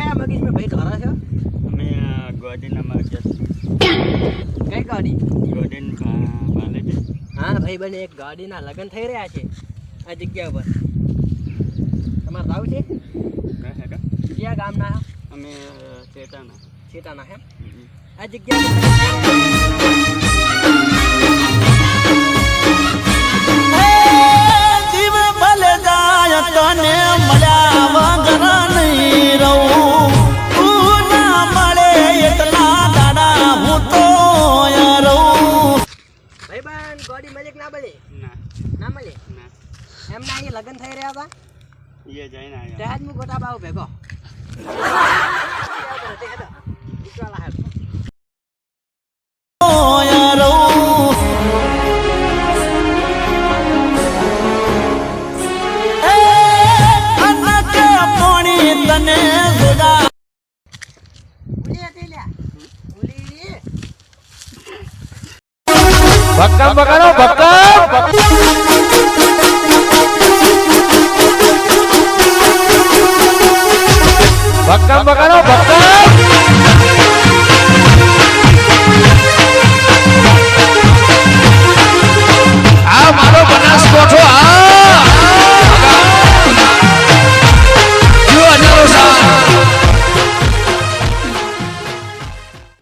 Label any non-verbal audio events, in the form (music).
કયા મગજ ભાઈ ધરો છો? અમે ગોડીના મગજ કઈ ગાડી? ગોડીન ભાલે છે હા ભાઈ બને એક ગાડીના લગ્ન થઈ રહ્યા છે આ જગ્યા પર તમારે રાવ છે? કયા ગામના અમે ચેતાના. ચેતાના હે આ જગ્યા પર ભાઈ બન ગાડી મળે કે ના મળે? ના. ના મળે? ના. એમના અહીંયા લગ્ન થઈ રહ્યા હતા? એ જઈને આવ્યા. ત્યાં જ હું ગોટા બાવ ભેગો. (laughs) ભક્કમ બગાડો ભક્કમ. ભક્કમ બગાડો ભક્કમ.